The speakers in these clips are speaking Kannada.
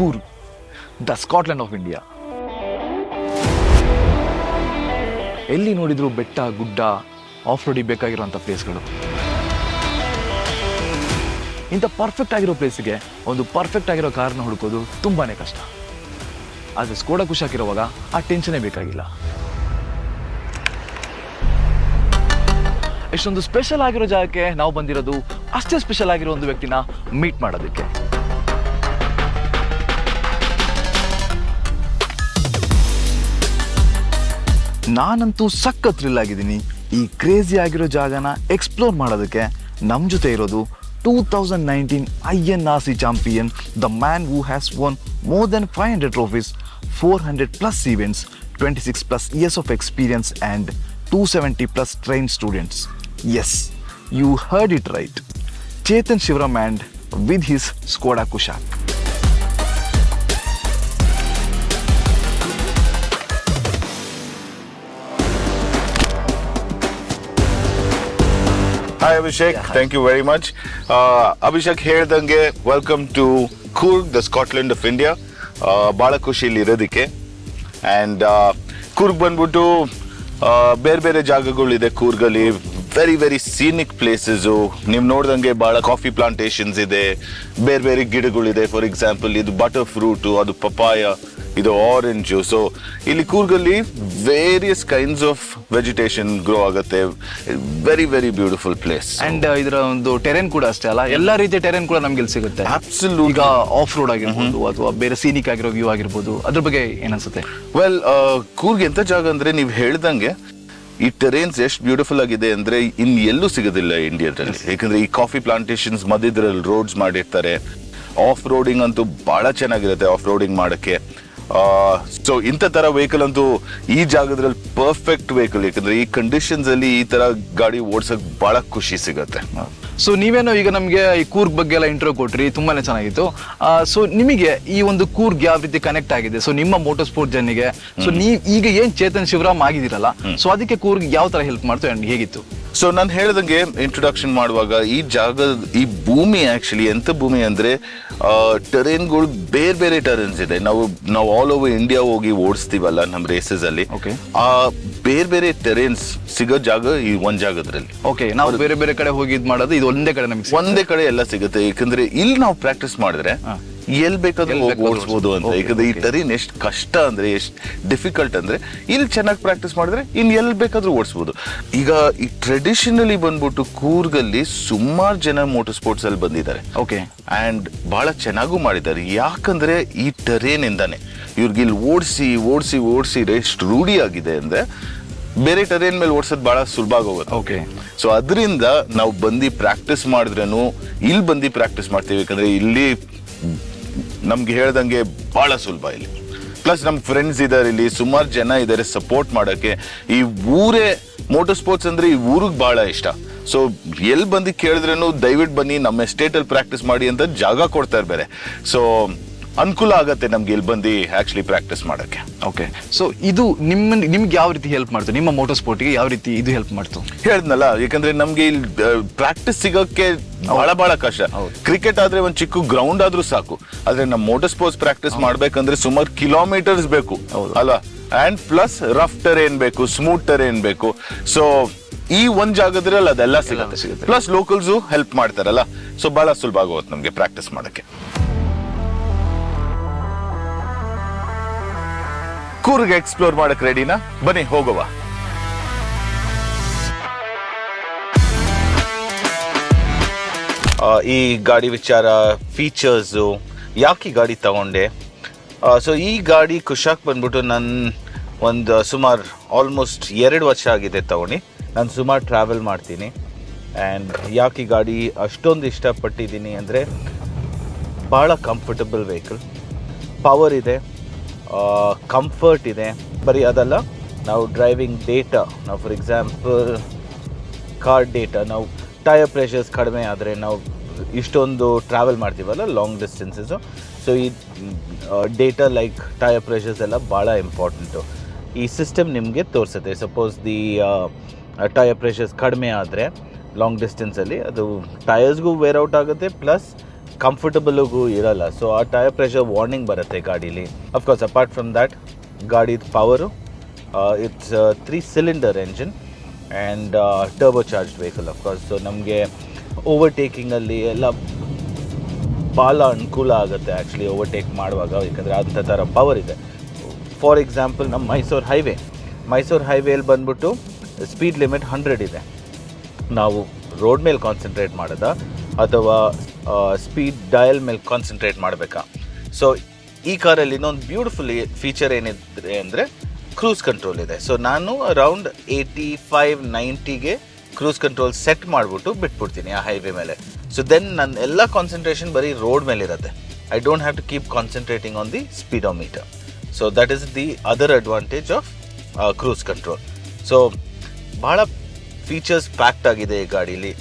Coorg the Scotland of India ಎಲ್ಲಿ ನೋಡಿದ್ರು ಬೆಟ್ಟ, ಗುಡ್ಡ ಆಫ್ ರೋಡಿಗೆ ಬೇಕಾಗಿರುವಂಥ ಪ್ಲೇಸ್ಗಳು ಇಂಥ ಪರ್ಫೆಕ್ಟ್ ಆಗಿರೋ ಪ್ಲೇಸಿಗೆ ಒಂದು ಪರ್ಫೆಕ್ಟ್ ಆಗಿರೋ ಕಾರನ್ನ ಹುಡುಕೋದು ತುಂಬಾ ಕಷ್ಟ. ಆದರೆ ಸ್ಕೋಡ ಖುಷಿಯಾಗಿರುವಾಗ ಆ ಟೆನ್ಷನೇ ಬೇಕಾಗಿಲ್ಲ. ಇಷ್ಟೊಂದು ಸ್ಪೆಷಲ್ ಆಗಿರೋ ಜಾಗಕ್ಕೆ ನಾವು ಬಂದಿರೋದು ಅಷ್ಟೇ ಸ್ಪೆಷಲ್ ಆಗಿರೋ ಒಂದು ವ್ಯಕ್ತಿನ ಮೀಟ್ ಮಾಡೋದಕ್ಕೆ. ನಾನಂತೂ ಸಖತ್ ಥ್ರಿಲ್ ಆಗಿದ್ದೀನಿ. ಈ ಕ್ರೇಜಿ ಆಗಿರೋ ಜಾಗನ ಎಕ್ಸ್ಪ್ಲೋರ್ ಮಾಡೋದಕ್ಕೆ ನಮ್ಮ ಜೊತೆ ಇರೋದು two thousand nineteen I N R C champion the man who has won more than five hundred trophies four hundred plus events twenty six plus years of experience and two seventy plus trained students as you heard it right Chetan Shivaram and with his Skoda Kushaq hi Abhishek. Thank you very much Abhishek ಹೇಳ್ದಂಗೆ welcome to Coorg the Scotland of India ಭಾಳ ಖುಷಿಯಲ್ಲಿ ಇರೋದಕ್ಕೆ ಆ್ಯಂಡ್ ಕೂರ್ಗ್ ಬಂದ್ಬಿಟ್ಟು ಆ, ಬೇರೆ ಬೇರೆ ಜಾಗಗಳಿದೆ ಕೂರ್ಗಲ್ಲಿ. ವೆರಿ ವೆರಿ ಸೀನಿಕ್ ಪ್ಲೇಸಸ್ಸು ನೀವು ನೋಡ್ದಂಗೆ ಭಾಳ ಕಾಫಿ ಪ್ಲಾಂಟೇಶನ್ಸ್ ಇದೆ. ಬೇರೆ ಬೇರೆ ಗಿಡಗಳಿದೆ. ಫಾರ್ ಎಕ್ಸಾಂಪಲ್ ಇದು ಬಟರ್ ಫ್ರೂಟು ಅದು ಪಪಾಯ ಇದು ಆರೆಂಜ್ ಸೊ ಇಲ್ಲಿ ಕೂರ್ಗಲ್ಲಿ various kinds of vegetation grow ಆಗುತ್ತೆ. Very very beautiful place and ಇದರ ಒಂದು ಟೆರೆನ್ ಕೂಡ ಅಷ್ಟೇ ಅಲ್ಲ? ಎಲ್ಲಾ ರೀತಿಯ ಟೆರೆನ್ ಕೂಡ ನಮ್ಗೆ ಇಲ್ಲಿ ಸಿಗುತ್ತೆ. ಈಗ ಆಫ್ ರೋಡ್ ಆಗಿರ್ಬೋದು ಅಥವಾ ಬೇರೆ ಸೀನಿಕ್ ಆಗಿರೋ ವ್ಯೂ ಆಗಿರ್ಬೋದು ಅದ್ರ ಬಗ್ಗೆ ಏನನ್ಸುತ್ತೆ ವೆಲ್ ಕೂರ್ಗ್ ಎಂತ ಜಾಗ ಅಂದ್ರೆ ನೀವು ಹೇಳ್ದಂಗೆ ಈ ಟೆರೇನ್ಸ್ ಎಷ್ಟು ಬ್ಯೂಟಿಫುಲ್ ಆಗಿದೆ ಅಂದ್ರೆ ಇನ್ ಎಲ್ಲೂ ಸಿಗೋದಿಲ್ಲ ಇಂಡಿಯಾದಲ್ಲಿ ಯಾಕಂದ್ರೆ ಈ ಕಾಫಿ ಪ್ಲಾಂಟೇಶನ್ಸ್ ಮಧ್ಯದ್ರಲ್ಲಿ ರೋಡ್ಸ್ ಮಾಡಿರ್ತಾರೆ. ಆಫ್ ರೋಡಿಂಗ್ ಅಂತೂ ಬಹಳ ಚೆನ್ನಾಗಿರುತ್ತೆ ಆಫ್ ರೋಡಿಂಗ್ ಮಾಡಕ್ಕೆ. ಸೊ ಇಂಥ ತರ ವೆಹಿಕಲ್ ಅಂತೂ ಈ ಜಾಗದಲ್ಲಿ ಪರ್ಫೆಕ್ಟ್ ವೆಹಿಕಲ್ ಯಾಕಂದ್ರೆ ಈ ಕಂಡೀಷನ್ಸ್ ಅಲ್ಲಿ ಈ ತರ ಗಾಡಿ ಓಡಿಸಕ್ ಬಹಳ ಖುಷಿ ಸಿಗತ್ತೆ. ಸೊ ನೀವೇನೋ ಈಗ ನಮಗೆ ಈ ಕೂರ್ಗ್ ಬಗ್ಗೆ ಎಲ್ಲ ಇಂಟ್ರೋ ಕೊಟ್ರಿ ತುಂಬಾನೇ ಚೆನ್ನಾಗಿತ್ತು. ಸೊ ನಿಮಗೆ ಈ ಒಂದು ಕೂರ್ಗ್ ಯಾವ ರೀತಿ ಕನೆಕ್ಟ್ ಆಗಿದೆ? ಸೊ ನಿಮ್ಮ ಮೋಟೋ ಸ್ಪೋರ್ಟ್ ಜರ್ನಿಗೆ ಸೊ ನೀವು ಈಗ ಏನ್ ಚೇತನ್ ಶಿವರಾಮ್ ಆಗಿದ್ದೀರಲ್ಲ ಸೊ ಅದಕ್ಕೆ ಕೂರ್ಗ್ ಯಾವ ತರ ಹೆಲ್ಪ್ ಮಾಡ್ತು ಅಂಡ್ ಹೇಗಿತ್ತು? ಸೊ ನಾನು ಹೇಳ್ದಂಗೆ ಇಂಟ್ರೊಡಕ್ಷನ್ ಮಾಡುವಾಗ ಈ ಜಾಗ ಈ ಭೂಮಿ ಆಕ್ಚುಲಿ ಎಂತ ಭೂಮಿ ಅಂದ್ರೆ ಟೆರೇನ್ಗಳು ಬೇರೆ ಬೇರೆ ಟೆರೇನ್ಸ್ ಇದೆ. ನಾವು ನಾವು ಆಲ್ ಓವರ್ ಇಂಡಿಯಾ ಹೋಗಿ ಓಡಿಸ್ತೀವಲ್ಲ ನಮ್ಮ ರೇಸಸ್ ಅಲ್ಲಿ. ಆ ಬೇರೆ ಬೇರೆ ಟೆರೇನ್ಸ್ ಸಿಗೋ ಜಾಗ ಈ ಒಂದ್ ಜಾಗದ್ರಲ್ಲಿ. ಓಕೆ ನಾವು ಬೇರೆ ಬೇರೆ ಕಡೆ ಹೋಗಿ ಇದು ಮಾಡೋದು ಇದು ಒಂದೇ ಕಡೆ ನಮಗೆ ಒಂದೇ ಕಡೆ ಎಲ್ಲ ಸಿಗುತ್ತೆ. ಯಾಕಂದ್ರೆ ಇಲ್ಲಿ ನಾವು ಪ್ರಾಕ್ಟೀಸ್ ಮಾಡಿದ್ರೆ ಎಲ್ ಬೇಕಾದ್ರೂ ಹೋಗಿ ಓಡಿಸ್ಬೋದು ಅಂತ. ಯಾಕಂದ್ರೆ ಈ ಟರಿನ್ ಎಷ್ಟು ಕಷ್ಟ ಅಂದ್ರೆ ಎಷ್ಟು ಡಿಫಿಕಲ್ಟ್ ಅಂದ್ರೆ ಇಲ್ಲಿ ಚೆನ್ನಾಗಿ ಪ್ರಾಕ್ಟೀಸ್ ಮಾಡಿದ್ರೆ ಇನ್ ಎಲ್ ಬೇಕಾದ್ರೂ ಓಡಿಸ್ಬೋದು. ಈಗ ಈ ಟ್ರೆಡಿಷನಲಿ ಬಂದ್ಬಿಟ್ಟು ಕೂರ್ಗಲ್ಲಿ ಸುಮಾರು ಜನ ಮೋಟರ್ ಸ್ಪೋರ್ಟ್ಸ್ ಅಲ್ಲಿ ಬಂದಿದ್ದಾರೆ. ಓಕೆ ಅಂಡ್ ಬಹಳ ಚೆನ್ನಾಗೂ ಮಾಡಿದ್ದಾರೆ. ಯಾಕಂದ್ರೆ ಈ ಟರೇನ್ ಇಂದಾನೆ ಇವ್ರಿಗೆ ಇಲ್ಲಿ ಓಡಿಸಿ ಓಡಿಸಿ ಓಡಿಸಿ ಎಷ್ಟು ರೂಢಿಯಾಗಿದೆ ಆಗಿದೆ ಅಂದ್ರೆ ಬೇರೆ ಟೆರೇನ್ ಮೇಲೆ ಓಡಿಸೋದು ಬಹಳ ಸುಲಭ ಆಗೋಗುತ್ತೆ. ಓಕೆ ಸೊ ಅದರಿಂದ ನಾವು ಬಂದು ಪ್ರಾಕ್ಟೀಸ್ ಮಾಡಿದ್ರೂ ಇಲ್ಲಿ ಬಂದು ಪ್ರಾಕ್ಟೀಸ್ ಮಾಡ್ತೀವಿ. ಯಾಕಂದ್ರೆ ಇಲ್ಲಿ ನಮ್ಗೆ ಹೇಳ್ದಂಗೆ ಬಹಳ ಸುಲಭ ಇಲ್ಲಿ. ಪ್ಲಸ್ ನಮ್ಮ ಫ್ರೆಂಡ್ಸ್ ಇದ್ದಾರೆ ಇಲ್ಲಿ ಸುಮಾರು ಜನ ಇದ್ದಾರೆ ಸಪೋರ್ಟ್ ಮಾಡೋಕ್ಕೆ. ಈ ಊರೇ ಮೋಟರ್ ಸ್ಪೋರ್ಟ್ಸ್ ಅಂದರೆ ಈ ಊರಿಗೆ ಭಾಳ ಇಷ್ಟ. ಸೊ ಎಲ್ಲಿ ಬಂದು ಕೇಳಿದ್ರೂ ದಯವಿಟ್ಟು ಬನ್ನಿ ನಮ್ಮ ಎಸ್ಟೇಟಲ್ಲಿ ಪ್ರಾಕ್ಟೀಸ್ ಮಾಡಿ ಅಂತ ಜಾಗ ಕೊಡ್ತಾರೆ ಬೇರೆ ಸೊ ಅನುಕೂಲ ಆಗತ್ತೆ ನಮ್ಗೆ ಇಲ್ಲಿ ಬಂದು ಆಕ್ಚುಲಿ ಪ್ರಾಕ್ಟೀಸ್ ಮಾಡೋಕ್ಕೆ. ಓಕೆ ಸೊ ಇದು ನಿಮ್ಮ ನಿಮ್ಗೆ ಯಾವ ರೀತಿ ಹೆಲ್ಪ್ ಮಾಡ್ತು? ನಿಮ್ಮ ಮೋಟರ್ ಸ್ಪೋರ್ಟ್ಗೆ ಯಾವ ರೀತಿ ಇದು ಹೆಲ್ಪ್ ಮಾಡ್ತು? ಹೇಳಿದ್ನಲ್ಲ ಯಾಕಂದ್ರೆ ನಮ್ಗೆ ಇಲ್ಲಿ ಪ್ರಾಕ್ಟೀಸ್ ಸಿಗೋಕ್ಕೆ ಬಹಳ ಬಹಳ ಕಷ್ಟ. ಕ್ರಿಕೆಟ್ ಆದ್ರೆ ಒಂದು ಚಿಕ್ಕ ಗ್ರೌಂಡ್ ಆದ್ರೂ ಸಾಕು. ಆದ್ರೆ ನಮ್ಮ ಮೋಟರ್ ಸ್ಪೋರ್ಟ್ಸ್ ಪ್ರಾಕ್ಟೀಸ್ ಮಾಡ್ಬೇಕಂದ್ರೆ ಸುಮಾರು ಕಿಲೋಮೀಟರ್ಸ್ ಬೇಕು. ಹೌದು. ಅಲ್ವಾ? ಅಂಡ್ ಪ್ಲಸ್ ರಫ್ ಟೆರೇನ್ ಬೇಕು ಸ್ಮೂತ್ ಟೆರೇನ್ ಬೇಕು. ಸೊ ಈ ಒಂದ್ ಜಾಗದ್ರಲ್ಲಿ ಅದೆಲ್ಲ ಸಿಗುತ್ತೆ. ಸಿಗುತ್ತೆ. ಪ್ಲಸ್ ಲೋಕಲ್ಸು ಹೆಲ್ಪ್ ಮಾಡ್ತಾರಲ್ಲ. ಸೊ ಬಹಳ ಸುಲಭ ಆಗೋಗುತ್ತೆ ನಮ್ಗೆ ಪ್ರಾಕ್ಟೀಸ್ ಮಾಡಕ್ಕೆ. ಕೂರ್ಗ್ ಎಕ್ಸ್ಪ್ಲೋರ್ ಮಾಡಕ್ ರೆಡಿನಾ ಬನ್ನಿ, ಹೋಗುವ. ಈ ಗಾಡಿ ವಿಚಾರ ಫೀಚರ್ಸು ಯಾಕೆ ಈ ಗಾಡಿ ತಗೊಂಡೆ? ಸೊ ಈ ಗಾಡಿ ಕುಶಾಕ್ ಬಂದ್ಬಿಟ್ಟು ನನ್ನ ಒಂದು, ಸುಮಾರು ಆಲ್ಮೋಸ್ಟ್ ಎರಡು ವರ್ಷ ಆಗಿದೆ ತಗೊಂಡು ನಾನು ಸುಮಾರು ಟ್ರಾವೆಲ್ ಮಾಡ್ತೀನಿ. ಆ್ಯಂಡ್ ಯಾಕೆ ಈ ಗಾಡಿ ಅಷ್ಟೊಂದು ಇಷ್ಟಪಟ್ಟಿದ್ದೀನಿ ಅಂದರೆ, ಭಾಳ ಕಂಫರ್ಟಬಲ್ ವೆಹಿಕಲ್ ಪವರ್ ಇದೆ. ಕಂಫರ್ಟ್ ಇದೆ. ಬರೀ ಅದಲ್ಲ, ನಾವು ಡ್ರೈವಿಂಗ್ ಡೇಟಾ ನಾವು ಫಾರ್ ಎಕ್ಸಾಂಪಲ್ ಕಾರ್ ಡೇಟಾ ನಾವು ಟೈರ್ ಪ್ರೆಷರ್ಸ್ ಕಡಿಮೆ ಆದರೆ ನಾವು ಇಷ್ಟೊಂದು ಟ್ರಾವೆಲ್ ಮಾಡ್ತೀವಲ್ಲ ಲಾಂಗ್ ಡಿಸ್ಟೆನ್ಸಸ್ಸು ಸೊ ಈ ಡೇಟಾ ಲೈಕ್ ಟೈರ್ ಪ್ರೆಷರ್ಸ್ ಎಲ್ಲ ಭಾಳ ಇಂಪಾರ್ಟೆಂಟು ಈ ಸಿಸ್ಟಮ್ ನಿಮಗೆ ತೋರಿಸುತ್ತೆ. ಸಪೋಸ್ ದಿ ಟೈರ್ ಪ್ರೆಷರ್ಸ್ ಕಡಿಮೆ ಆದರೆ ಲಾಂಗ್ ಡಿಸ್ಟೆನ್ಸಲ್ಲಿ ಅದು ಟಯರ್ಸ್ಗೂ ವೇರ್ ಔಟ್ ಆಗುತ್ತೆ ಪ್ಲಸ್ ಕಂಫರ್ಟಬಲ್ಗೂ ಇರಲ್ಲ. ಸೊ ಆ ಟೈರ್ ಪ್ರೆಷರ್ ವಾರ್ನಿಂಗ್ ಬರುತ್ತೆ ಗಾಡೀಲಿ. Of course apart from that ಗಾಡಿದು power it's three cylinder engine and turbo charge vehicle of course so ನಮಗೆ ಓವರ್ಟೇಕಿಂಗಲ್ಲಿ ಎಲ್ಲ ಭಾಳ ಅನುಕೂಲ ಆಗುತ್ತೆ ಆ್ಯಕ್ಚುಲಿ ಓವರ್ಟೇಕ್ ಮಾಡುವಾಗ. ಯಾಕಂದರೆ ಅಂಥ ಥರ ಪವರ್ ಇದೆ. ಫಾರ್ ಎಕ್ಸಾಂಪಲ್ ನಮ್ಮ ಮೈಸೂರು ಹೈವೇ ಮೈಸೂರು ಹೈವೇಲಿ ಬಂದ್ಬಿಟ್ಟು ಸ್ಪೀಡ್ ಲಿಮಿಟ್ ಹಂಡ್ರೆಡ್ ಇದೆ. ನಾವು ರೋಡ್ ಮೇಲೆ ಕಾನ್ಸಂಟ್ರೇಟ್ ಮಾಡೋದಾ ಅಥವಾ ಸ್ಪೀಡ್ ಡಯಲ್ ಮೇಲೆ ಕಾನ್ಸಂಟ್ರೇಟ್ ಮಾಡಬೇಕಾ? ಸೊ ಈ ಕಾರಲ್ಲಿ ಇನ್ನೊಂದು ಬ್ಯೂಟಿಫುಲ್ ಫೀಚರ್ ಏನಿದೆ ಅಂದರೆ ಕ್ರೂಸ್ ಕಂಟ್ರೋಲ್ ಇದೆ. ಸೊ ನಾನು ಅರೌಂಡ್ ಏಯ್ಟಿ ಫೈವ್ ನೈಂಟಿಗೆ ಕ್ರೂಸ್ ಕಂಟ್ರೋಲ್ ಸೆಟ್ ಮಾಡಿಬಿಟ್ಟು ಬಿಟ್ಬಿಡ್ತೀನಿ ಆ ಹೈವೇ ಮೇಲೆ. ಸೊ ದೆನ್ ನನ್ನ ಎಲ್ಲ ಕಾನ್ಸಂಟ್ರೇಷನ್ ಬರೀ ರೋಡ್ ಮೇಲೆ ಇರುತ್ತೆ. I don't have to keep concentrating on the speedometer so that is the other advantage of cruise control so ಭಾಳ ಫೀಚರ್ಸ್ ಪ್ಯಾಕ್ಡ್ ಆಗಿದೆ ಈ ಗಾಡೀಲಿ.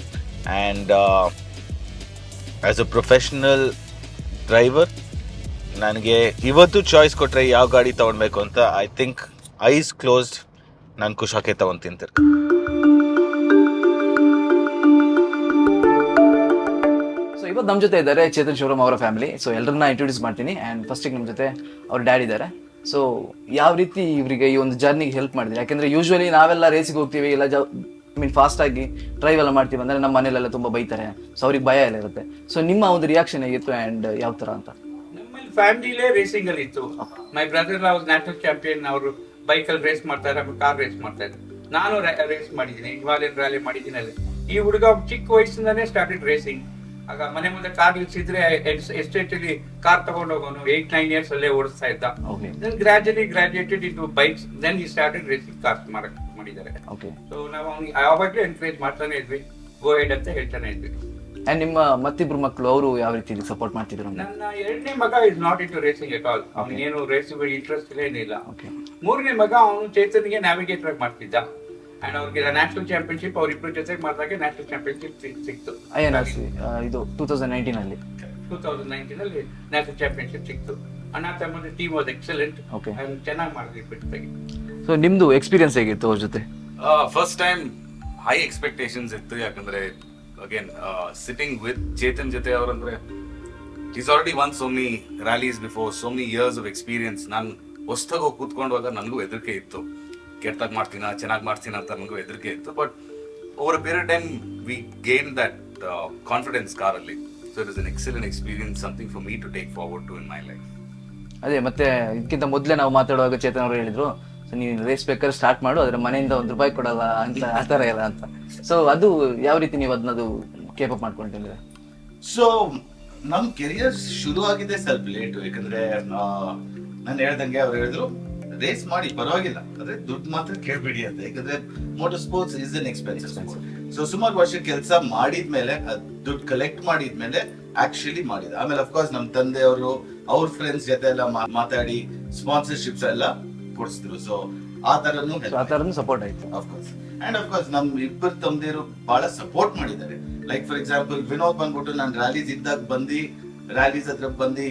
And as a professional driver ನನಗೆ ಇವತ್ತು ಚಾಯ್ಸ್ ಕೊಟ್ಟರೆ ಯಾವ ಗಾಡಿ ತೊಗೊಳ್ಬೇಕು ಅಂತ ಐ ಥಿಂಕ್ ಐಸ್ ಕ್ಲೋಸ್ಡ್ ನಾನು ಕುಶಾಕೆ ತೊಗೊಂಡು ತಿಂತಿರ್ ಸೊ ಇವತ್ತು ನಮ್ಮ ಜೊತೆ ಇದ್ದಾರೆ ಚೇತನ್ ಶಿವರಾಮ್ ಅವರ ಫ್ಯಾಮಿಲಿ ಸೊ ಎಲ್ಲರನ್ನ ಇಂಟ್ರೊಡ್ಯೂಸ್ ಮಾಡ್ತೀನಿ. ಆ್ಯಂಡ್ ಫಸ್ಟಿಗೆ ನಮ್ಮ ಜೊತೆ ಅವ್ರ ಡ್ಯಾಡ್ ಇದ್ದಾರೆ. ಸೊ ಯಾವ ರೀತಿ ಇವರಿಗೆ ಈ ಒಂದು ಜರ್ನಿಗೆ ಹೆಲ್ಪ್ ಮಾಡಿದ್ರಿ? ಯಾಕೆಂದ್ರೆ ಯೂಶ್ವಲಿ ನಾವೆಲ್ಲ ರೇಸಿಗೆ ಹೋಗ್ತೀವಿ, ಇಲ್ಲ ಜ ಮೀನ್ ಫಾಸ್ಟ್ ಆಗಿ ಡ್ರೈವ್ ಎಲ್ಲ ಮಾಡ್ತೀವಿ ಅಂದ್ರೆ ನಮ್ಮ ಮನೇಲೆಲ್ಲ ತುಂಬಾ ಬೈತಾರೆ. ಸೊ ಅವ್ರಿಗೆ ಭಯ ಎಲ್ಲ ಇರುತ್ತೆ. ಸೊ ನಿಮ್ಮ ಒಂದು ರಿಯಾಕ್ಷನ್ ಹೇಗಿತ್ತು ಅಂಡ್ ಯಾವ ತರ ಅಂತ? ನಮ್ಮಲ್ಲಿ ಫ್ಯಾಮಿಲಿಲೇ ರೇಸಿಂಗ್ ಅಲ್ಲಿ ಇತ್ತು. My brother was national champion ಅವರು ಬೈಕಲ್ ರೇಸ್ ಮಾಡ್ತಾರೆ ಕಾರ್ ರೇಸ್ ಮಾಡ್ತಾ ಇದ್ರು ನಾನು ರೇಸ್ ಮಾಡಿದ್ದೀನಿ ಹಿಮಾಲಯನ್ ರ್ಯಾಲಿ ಮಾಡಿದ್ದೀನಿ ಅಲ್ಲಿ. ಈ ಹುಡುಗ ಚಿಕ್ಕ ವಯಸ್ಸಿಂದಾನೇ ಸ್ಟಾರ್ಟೆಡ್ ರೇಸಿಂಗ್ ಆಗ ಮನೆ ಮುಂದೆ ಕಾರ್ ನಿಲ್ಸಿದ್ರೆ ಎಸ್ಟೇಟ್ ಅಲ್ಲಿ ಕಾರ್ ತಗೊಂಡು ಹೋಗೋನು ಏಟ್ ನೈನ್ ಇಯರ್ಸ್ ಅಲ್ಲೇ ಓಡಿಸ್ತಾ ಇದ್ದ. ಗ್ರಾಜುಯಲಿ ಗ್ರಾಜುಯೇಟೆಡ್ ಇದು ಬೈಕ್ಸ್ ದೆನ್ ಈ ಸ್ಟಾರ್ಟೆಡ್ ರೇಸಿಂಗ್ ಕಾರ್ಸ್ ಮಾಡಕ್ ಮಾಡಿದ್ದಾರೆ. ಓಕೆ ಸೊ ನಾವು ಅವ್ನಿಗೆ ಯಾವಾಗಲೂ ಎನ್ಕರೇಜ್ ಮಾಡ್ತಾನೆ ಇದ್ವಿ. ಗೋ ಹೆಡ್ ಅಂತ ಹೇಳ್ತಾನೆ ಇದ್ವಿ. ಅಂಡ್ ನಿಮ್ಮ ಮತ್ತಿಬ್ರು ಮಕ್ಕಳು ಅವರು ಯಾವ ರೀತಿ ಸಪೋರ್ಟ್ ಮಾಡ್ತಿದ್ರು ನನ್ನ ಎರಡನೇ ಮಗ is not into racing at all ಅವನಿಗೇನು ರೇಸಿಂಗ್ ಇಂಟ್ರೆಸ್ಟ್ ಏನಿಲ್ಲ. ಓಕೆ ಮೂರನೇ ಮಗ ಅವನು ಚೇತನ್ಗೆ ನ್ಯಾವಿಗೇಟರ್ ಮಾಡ್ತಿದ್ದ. ಅಂಡ್ ಅವ್ರಿಗೆ ನ್ಯಾಷನಲ್ ಚಾಂಪಿಯನ್ಶಿಪ್ ಅವ್ರಿಬ್ರು ಜೊತೆಗೆ ಮಾಡಿದಾಗ ನ್ಯಾಷನಲ್ ಚಾಂಪಿಯನ್ಶಿಪ್ ಸಿಕ್ತು. ಇದು ಟೂ ತೌಸಂಡ್ ನೈನ್ಟೀನಲ್ಲಿ ಟೂ ತೌಸಂಡ್ ನೈನ್ಟೀನ್ ಅಲ್ಲಿ ನ್ಯಾಷನಲ್ ಚಾಂಪಿಯನ್ಶಿಪ್ ಸಿಕ್ತು. ಅಣ್ಣ ತಮ್ಮದ ಟೀಮ್ ವಾಸ್ ಎಕ್ಸಲೆಂಟ್ Okay. ಚೆನ್ನಾಗಿ ಮಾಡಿದ್ವಿ ಬಿಟ್ಟಾಗಿ ಸೊ ನಿಮ್ಮದು ಎಕ್ಸ್ಪೀರಿಯನ್ಸ್ ಹೇಗಿತ್ತು ಅವ್ರ ಜೊತೆ? ಫಸ್ಟ್ ಟೈಮ್ ಹೈ ಎಕ್ಸ್ಪೆಕ್ಟೇಷನ್ಸ್ ಇತ್ತು ಯಾಕಂದ್ರೆ ಅಗೇನ್ ಸಿಟ್ಟಿಂಗ್ ವಿತ್ ಚೇತನ್ ಜೊತೆ ಅವರಂದ್ರೆ is already won so many rallies before so many years of experience ನಾನು ಹೊಸ್ದಾಗ ಹೋಗಿ ಕೂತ್ಕೊಂಡಾಗ ನನಗೂ ಹೆದರಿಕೆ ಇತ್ತು. ಕೆಟ್ಟಾಗಿ ಮಾಡ್ತೀನ ಚೆನ್ನಾಗಿ ಮಾಡ್ತೀನ ಅಂತ ನನಗೂ ಹೆದರಿಕೆ ಇತ್ತು. But over a period time we gain that confidence ಕಾರಲ್ಲಿ. So it is an excellent experience something for me to take forward to in my life ಅದೇ, ಮತ್ತೆ ಇದಕ್ಕಿಂತ ಮೊದಲೇ ನಾವು ಮಾತಾಡುವಾಗ ಚೇತನ್ ಅವರು ಹೇಳಿದ್ರು ನೀನು ರೇಸ್ ಬೇಕಾದ್ರೆ ಸ್ಟಾರ್ಟ್ ಮಾಡು, ಅದ್ರ ಮನೆಯಿಂದ ಒಂದು ರೂಪಾಯಿ ಕೊಡಲ್ಲ ಅಂತ, ಆ ಥರ ಎಲ್ಲ ಅಂತ. ಸೊ ಅದು ಯಾವ ರೀತಿ ನೀವು ಅದನ್ನದು ಕೇಪ್ ಅಪ್ ಮಾಡ್ಕೊಂಡಿದ್ರೆ ಸೊ ನಮ್ ಕೆರಿಯರ್ ಶುರು ಆಗಿದೆ ಸ್ವಲ್ಪ ಲೇಟ್ ಯಾಕಂದ್ರೆ ನಾನು ಹೇಳ್ದಂಗೆ ಅವ್ರು ಹೇಳಿದ್ರು ರೇಸ್ ಮಾಡಿ, ಪರವಾಗಿಲ್ಲ. ಅಂದ್ರೆ ದುಡ್ಡು ಮಾತ್ರ ಕೇಳ್ಬಿಡಿ ಅಂತ. ಯಾಕಂದ್ರೆ motor sports is an expensive so ಸುಮಾರು ವರ್ಷ ಕೆಲಸ ಮಾಡಿದ್ಮೇಲೆ, ಅದ್ ದುಡ್ಡು ಕಲೆಕ್ಟ್ ಮಾಡಿದ್ಮೇಲೆ ಆಕ್ಚುಲಿ ಮಾಡಿದ ಆಮೇಲೆ ಅಫ್ಕೋರ್ಸ್ ನಮ್ ತಂದೆಯವರು ಅವ್ರ ಫ್ರೆಂಡ್ಸ್ ಜೊತೆ ಎಲ್ಲ ಮಾ- ಮಾತಾಡಿ ಸ್ಪಾನ್ಸರ್ಶಿಪ್ಸ್ ಎಲ್ಲ ಕೊಡಿಸಿದ್ರು. ಸೊ ಆ ತರನು ಆ ಸಪೋರ್ಟ್ ಆಯ್ತು. ಅಫ್ಕೋರ್ಸ್ ಅಂಡ್ ಅಫ್ಕೋರ್ಸ್ ನಮ್ ಇಬ್ಬರು ತಮ್ದಿರು ಬಹಳ ಸಪೋರ್ಟ್ ಮಾಡಿದ್ದಾರೆ. ಲೈಕ್ ಫಾರ್ ಎಕ್ಸಾಂಪಲ್ ವಿನೋದ್ ಬಂದ್ಬಿಟ್ಟು ನಾನು ರ್ಯಾಲೀಸ್ ಇದ್ದಾಗ ಬಂದು ರ್ಯಾಲೀಸ್ ಹತ್ರ ಬಂದು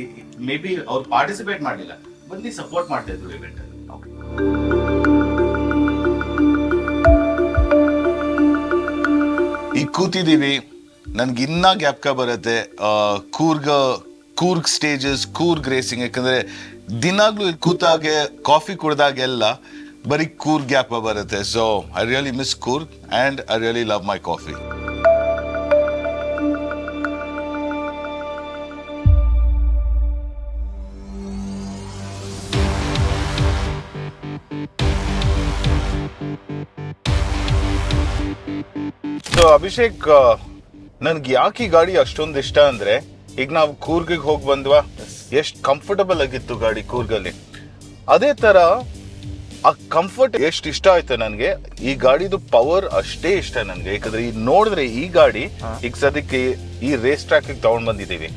ಮೇ ಬಿ ಅವ್ರು ಪಾರ್ಟಿಸಿಪೇಟ್ ಮಾಡಲಿಲ್ಲ. ಬಂದು ಸಪೋರ್ಟ್ ಮಾಡ್ತಾ ಇದ್ರು ಇವೆಂಟ್ ಈಗ ಕೂತಿದ್ದೀವಿ. ನನ್ಗೆ ಇನ್ನ ಗ್ಯಾಪ್ಕ ಬರುತ್ತೆ. ಕೂರ್ಗ ಕೂರ್ಗ್ ಸ್ಟೇಜಸ್ ಕೂರ್ಗ್ ರೇಸಿಂಗ್ ಯಾಕಂದರೆ ದಿನಾಗ್ಲೂ ಕೂತಾಗೆ ಕಾಫಿ ಕುಡ್ದಾಗೆಲ್ಲ ಬರೀ ಕೂರ್ ಗ್ಯಾಪ್ ಬರುತ್ತೆ? So I really miss Coorg and I really love my coffee so Abhishek ನನ್ಗೆ ಯಾಕೆ ಗಾಡಿ ಅಷ್ಟೊಂದು ಇಷ್ಟ ಅಂದ್ರೆ ಈಗ ನಾವು ಕೂರ್ಗಿಗೆ ಹೋಗಿ ಬಂದ್ವಾ? ಎಷ್ಟು ಕಂಫರ್ಟಬಲ್ ಆಗಿತ್ತು ಗಾಡಿ ಕೂರ್ಗಲ್ಲಿ. ಅದೇ ತರ ಆ ಕಂಫರ್ಟ್ ಎಷ್ಟು ಇಷ್ಟ ಆಯ್ತು ನನಗೆ ಈ ಗಾಡಿದು ಪವರ್ ಅಷ್ಟೇ ಇಷ್ಟ ನನಗೆ. ಯಾಕಂದ್ರೆ ಈ ನೋಡಿದ್ರೆ ಈ ಗಾಡಿ ಈಗ ಸದ್ಯಕ್ಕೆ ಈ ರೇಸ್ ಟ್ರ್ಯಾಕ್ ತಗೊಂಡ್ ಬಂದಿದ್ದೀವಿ.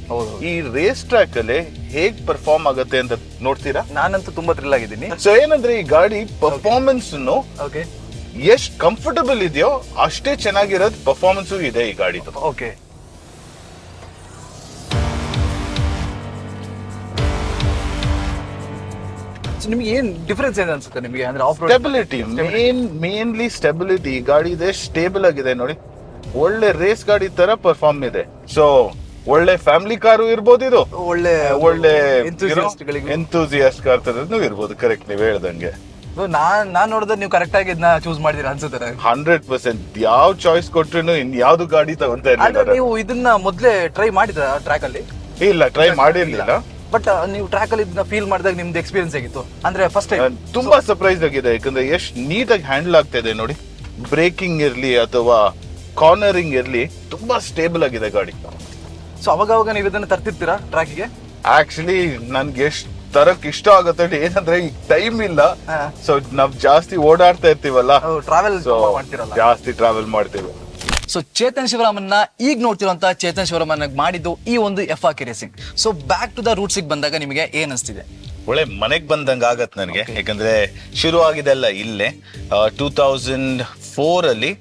ಈ ರೇಸ್ ಟ್ರ್ಯಾಕ್ ಅಲ್ಲಿ ಹೇಗ್ ಪರ್ಫಾರ್ಮ್ ಆಗುತ್ತೆ ಅಂತ ನೋಡ್ತೀರಾ? ನಾನಂತೂ ತುಂಬಾ ಥ್ರಿಲ್ ಆಗಿದ್ದೀನಿ. ಸೊ ಏನಂದ್ರೆ ಈ ಗಾಡಿ ಪರ್ಫಾರ್ಮೆನ್ಸ್ ಓಕೆ ಎಷ್ಟು ಕಂಫರ್ಟಬಲ್ ಇದೆಯೋ ಅಷ್ಟೇ ಚೆನ್ನಾಗಿರೋದು ಪರ್ಫಾರ್ಮೆನ್ಸ್ ಇದೆ ಈ ಗಾಡಿದು. ಓಕೆ ನಿಮ್ಗೆ ಏನ್ ಡಿಫರೆನ್ಸ್ ಏನು ಅನ್ಸುತ್ತೆ ನಿಮಗೆ? ಅಂದ್ರೆ off road stability main mainly stability ಗಾಡಿ ಇದೆ ಸ್ಟೇಬಲ್ ಆಗಿದೆ ನೋಡಿ. ಒಳ್ಳೆ ರೇಸ್ ಗಾಡಿ ತರ ಪರ್ಫಾರ್ಮ್ ಇದೆ. ಸೊ ಒಳ್ಳೆ ಫ್ಯಾಮಿಲಿ ಕಾರು ಇರ್ಬೋದು ಇದು. ಒಳ್ಳೆ ಒಳ್ಳೆ. ಎಂತೂಸಿಯಾಸ್ಟ್ ಕಾರ್ ತರನು ಇರ್ಬೋದು. ಕರೆಕ್ಟ್ ನೀವ್ ಹೇಳ್ದಂಗೆ. ನಾನ್ ನಾನ್ ನೋಡಿದ್ರೆ ನೀವು ಕರೆಕ್ಟ್ ಆಗಿ ಇದನ್ನ ಚೂಸ್ ಮಾಡಿದೀರ ಅನ್ಸುತ್ತೆ. ಹಂಡ್ರೆಡ್ ಪರ್ಸೆಂಟ್ ಯಾವ ಚಾಯ್ಸ್ ಕೊಟ್ರು ಇನ್ ಯಾವ್ದು ಗಾಡಿ ತಗೊಂತ ನೀವು ಇದನ್ನ ಮೊದ್ಲೇ ಟ್ರೈ ಮಾಡಿದ್ರ ಟ್ರ್ಯಾಕ್ ಅಲ್ಲಿ? ಇಲ್ಲ ಟ್ರೈ ಮಾಡಿರ್ಲಿಲ್ಲ. ಬಟ್ ನೀವು ಟ್ರ್ಯಾಕ್ ಅಲ್ಲಿ ಇದನ್ನ ಫೀಲ್ ಮಾಡಿದಾಗ ನಿಮ್ದು ಎಕ್ಸ್ಪೀರಿಯನ್ಸ್ ಆಗಿತ್ತು ಅಂದ್ರೆ ಫಸ್ಟ್ ಟೈಮ್ ನಾನ್ ತುಂಬಾ ಸರ್ಪ್ರೈಸ್ ಆಗಿದೆ. ಯಾಕಂದ್ರೆ ಎಷ್ಟ್ ನೀಟಾಗಿ ಹ್ಯಾಂಡಲ್ ಆಗ್ತಾ ಇದೆ ನೋಡಿ. ಬ್ರೇಕಿಂಗ್ ಇರ್ಲಿ ಅಥವಾ ಕಾರ್ನರಿಂಗ್ ಇರ್ಲಿ ತುಂಬಾ ಸ್ಟೇಬಲ್ ಆಗಿದೆ ಗಾಡಿ. ಸೊ ಅವಾಗ ಅವಾಗ ನೀವು ಇದನ್ನ ತರ್ತಿರ್ತೀರಾ ಟ್ರ್ಯಾಕಿಗೆ ಆಕ್ಚುಲಿ ನನ್ಗೆ ಎಷ್ಟು ತರಕ್ ಇಷ್ಟ ಆಗುತ್ತೆ ಏನಂದ್ರೆ ಈಗ ಟೈಮ್ ಇಲ್ಲ. ಸೊ ನಾವ್ ಜಾಸ್ತಿ ಓಡಾಡ್ತಾ ಇರ್ತೀವಲ್ಲ. ಟ್ರಾವೆಲ್ ಜಾಸ್ತಿ ಟ್ರಾವೆಲ್ ಮಾಡ್ತೀವಿ. ಸೊ ಚೇತನ್ ಶಿವರಾಮನ್ನ ಈಗ ನೋಡ್ತಿರುವಂತ ಚೇತನ್ ಶಿವರಾಮನ್ ಮಾಡಿದ್ದು ಈ ಒಂದು F R K racing so back to the ರೂಟ್ಸಿಗೆ ಬಂದಾಗ ನಿಮಗೆ ಏನ್ ಅನಿಸ್ತಿದೆ? ಒಳ್ಳೆ ಮನೆಗೆ ಬಂದಂಗ ಆಗತ್ ನನಗೆ. ಯಾಕಂದ್ರೆ ಶುರು ಆಗಿದೆಲ್ಲ ಇಲ್ಲೇ. ಟೂ ತೌಸಂಡ್ ಫೋರ್ ಅಲ್ಲಿ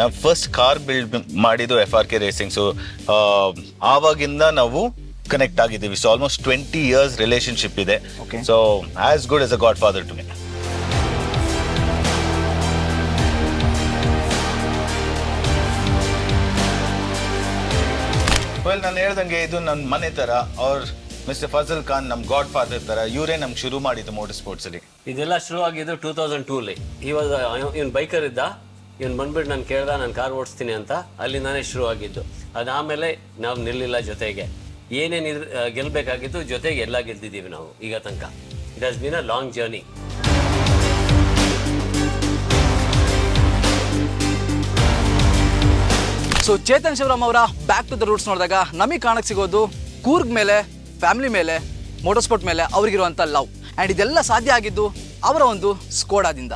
ನಾವು ಫಸ್ಟ್ ಕಾರ್ ಬಿಲ್ಡ್ ಮಾಡಿದ್ದು F R K racing so ಆವಾಗಿಂದ ನಾವು ಕನೆಕ್ಟ್ ಆಗಿದ್ದೀವಿ. So almost twenty years relationship ಇದೆ. So as good as a godfather to me well ನಾನು ಹೇಳ್ದಂಗೆ ಇದು ನನ್ನ ಮನೆ ಥರ ಅವ್ರ ಮಿಸ್ಟರ್ ಫಜಲ್ ಖಾನ್ ನಮ್ಮ ಗಾಡ್ ಫಾದರ್ ಥರ ಇವರೇ ನಮ್ಗೆ ಶುರು ಮಾಡಿದ್ದು ಮೋಟರ್ ಸ್ಪೋರ್ಟ್ಸ್ ಅಲ್ಲಿ. ಇದೆಲ್ಲ ಶುರು ಆಗಿದ್ದು ಟೂ ತೌಸಂಡ್ ಟೂಲಿ ಇವಾಗ ಇವ್ನು ಬೈಕರ್ ಇದ್ದ. ಇವ್ನು ಬಂದ್ಬಿಟ್ಟು ನಾನು ಕೇಳ್ದ, ನಾನು ಕಾರ್ ಓಡಿಸ್ತೀನಿ ಅಂತ. ಅಲ್ಲಿಂದಾನೇ ಶುರು ಆಗಿದ್ದು. ಅದಾದಮೇಲೆ ನಾವು ನಿಲ್ಲಿಲ್ಲ ಜೊತೆಗೆ. ಏನೇನು ಇದ್ರ ಗೆಲ್ಲಬೇಕಾಗಿತ್ತು ಜೊತೆಗೆ ಎಲ್ಲ ಗೆದ್ದಿದ್ದೀವಿ ನಾವು ಈಗ ತನಕ. It has been a long journey so Chetan Shivaram ಅವರ ಬ್ಯಾಕ್ ಟು ದ ರೂಟ್ಸ್ ನೋಡಿದಾಗ ನಮಗೆ ಕಾಣಕ್ಕೆ ಸಿಗೋದು ಕೂರ್ಗ್ ಮೇಲೆ ಫ್ಯಾಮಿಲಿ ಮೇಲೆ ಮೋಟರ್ ಸ್ಪೋರ್ಟ್ ಮೇಲೆ ಅವ್ರಿಗಿರುವಂಥ ಲವ್ ಆ್ಯಂಡ್ ಇದೆಲ್ಲ ಸಾಧ್ಯ ಆಗಿದ್ದು ಅವರ ಒಂದು ಸ್ಕೋಡಾದಿಂದ